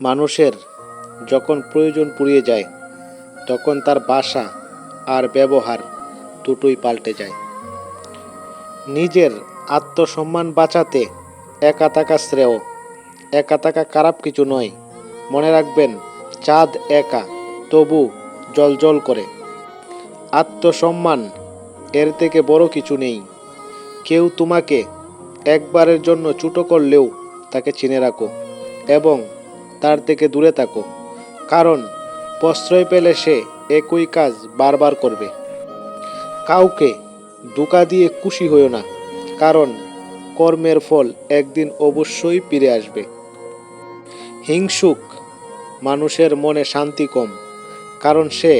মানুষের যখন প্রয়োজন পুড়িয়ে যায়, তখন তার বাসা আর ব্যবহার দুটোই পাল্টে যায়। নিজের আত্মসম্মান বাঁচাতে একা থাকা শ্রেয়, একা থাকা খারাপ কিছু নয়। মনে রাখবেন, চাঁদ একা, তবু জল জল করে। আত্মসম্মান এর থেকে বড় কিছু নেই। কেউ তোমাকে একবারের জন্য ছুটো করলেও তাকে চিনে রাখো এবং তার থেকে দূরে থাকো, কারণ প্রশ্রয় পেলে সে একই কাজ বারবার করবে। কাউকে ধোকা দিয়ে খুশি হইও না, কারণ কর্মের ফল একদিন অবশ্যই ফিরে আসবে। হিংসুক মানুষের মনে শান্তি কম, কারণ সে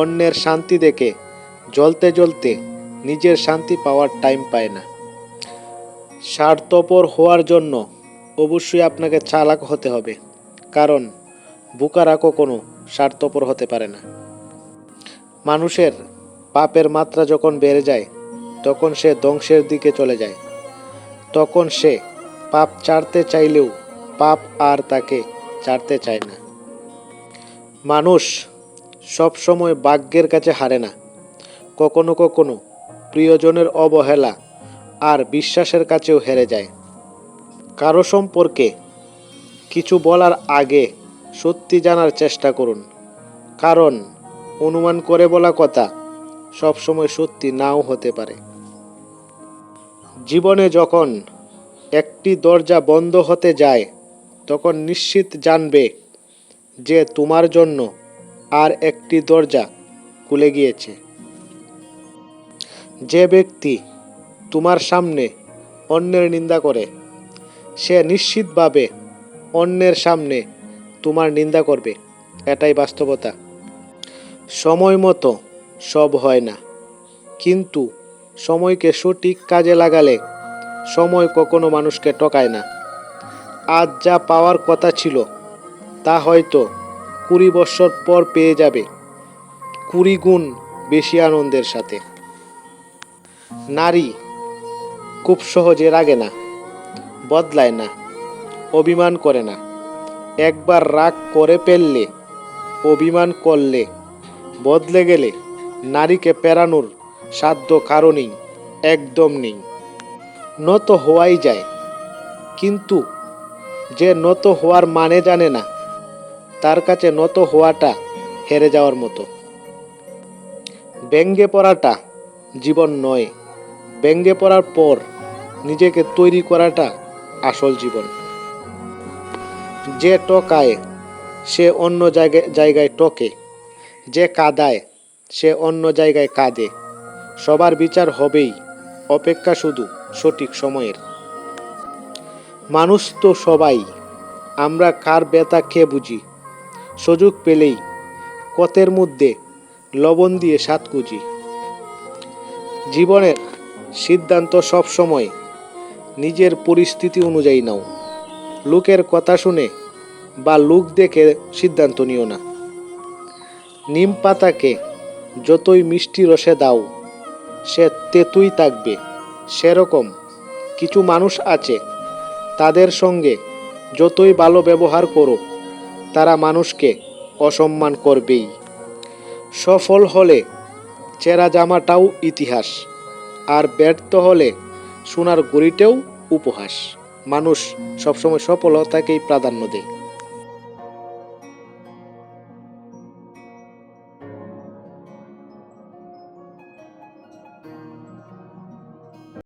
অন্যের শান্তি দেখে জ্বলতে জ্বলতে নিজের শান্তি পাওয়ার টাইম পায় না। স্বার্থপর হওয়ার জন্য অবশ্যই আপনাকে চালাক হতে হবে, কারণ বুকারা কখনো স্বার্থপর হতে পারে না। মানুষের পাপের মাত্রা যখন বেড়ে যায়, তখন সে ধ্বংসের দিকে চলে যায়। তখন সে পাপ ছাড়তে চাইলেও পাপ আর তাকে ছাড়তে চায় না। মানুষ সব সময় কাছে হারে না। কখনো কখনো প্রিয়জনের অবহেলা আর বিশ্বাসের কাছেও হেরে যায়। কারও সম্পর্কে কিছু বলার আগে সত্যি জানার চেষ্টা করুন। কারণ অনুমান করে বলা কথা সবসময় সত্যি নাও হতে পারে। জীবনে যখন একটি দরজা বন্ধ হতে যায়, তখন নিশ্চিত জানবে যে তোমার জন্য আর একটি দরজা খুলে গিয়েছে। যে ব্যক্তি তোমার সামনে অন্যের নিন্দা করে সে নিশ্চিতভাবে অন্যের সামনে তোমার নিন্দা করবে। এটাই বাস্তবতা। সময় মতো সব হয় না। কিন্তু সময়কে সঠিক কাজে লাগালে সময় কখনো মানুষকে টকায় না। আজ যা পাওয়ার কথা ছিল, তা হয়তো কুড়ি বছর পর পেয়ে যাবে। কুড়ি গুণ বেশি আনন্দের সাথে। নারী খুব সহজে রাগে না। বদলায় না, অভিমান করে না। একবার রাগ করে ফেললে, অভিমান করলে, বদলে গেলে নারীকে পেরানোর সাধ্য কারণেই একদম নেই। নত হওয়াই যায়, কিন্তু যে নত হওয়ার মানে জানে না, তার কাছে নত হওয়াটা হেরে যাওয়ার মতো। ব্যঙ্গে পড়াটা জীবন নয়, ব্যঙ্গে পড়ার পর নিজেকে তৈরি করাটা আসল জীবন। যে টকায়, সে অন্য জায়গায় জায়গায় টকে। যে কাদায়, সে অন্য জায়গায় কাঁদে। সবার বিচার হবেই, অপেক্ষা শুধু সঠিক সময়ের। মানুষ তো সবাই, আমরা কার ব্যথা খেয়ে বুঝি? সুযোগ পেলেই, কতের মধ্যে লবণ দিয়ে সাত কুজি জীবনের সিদ্ধান্ত সব সময় নিজের পরিস্থিতি অনুযায়ী নাও। লোকের কথা শুনে বা লোক দেখে সিদ্ধান্ত নিও না। নিম পাতাকে যতই মিষ্টি রসে দাও, সে তেতুই থাকবে। সেরকম কিছু মানুষ আছে, তাদের সঙ্গে যতই ভালো ব্যবহার করো, তারা মানুষকে অসম্মান করবেই। সফল হলে চেরা জামাটাও ইতিহাস, আর ব্যর্থ হলে সোনার গড়িটাও উপহাস। মানুষ সবসময় সফলতাকেই প্রাধান্য দেয়।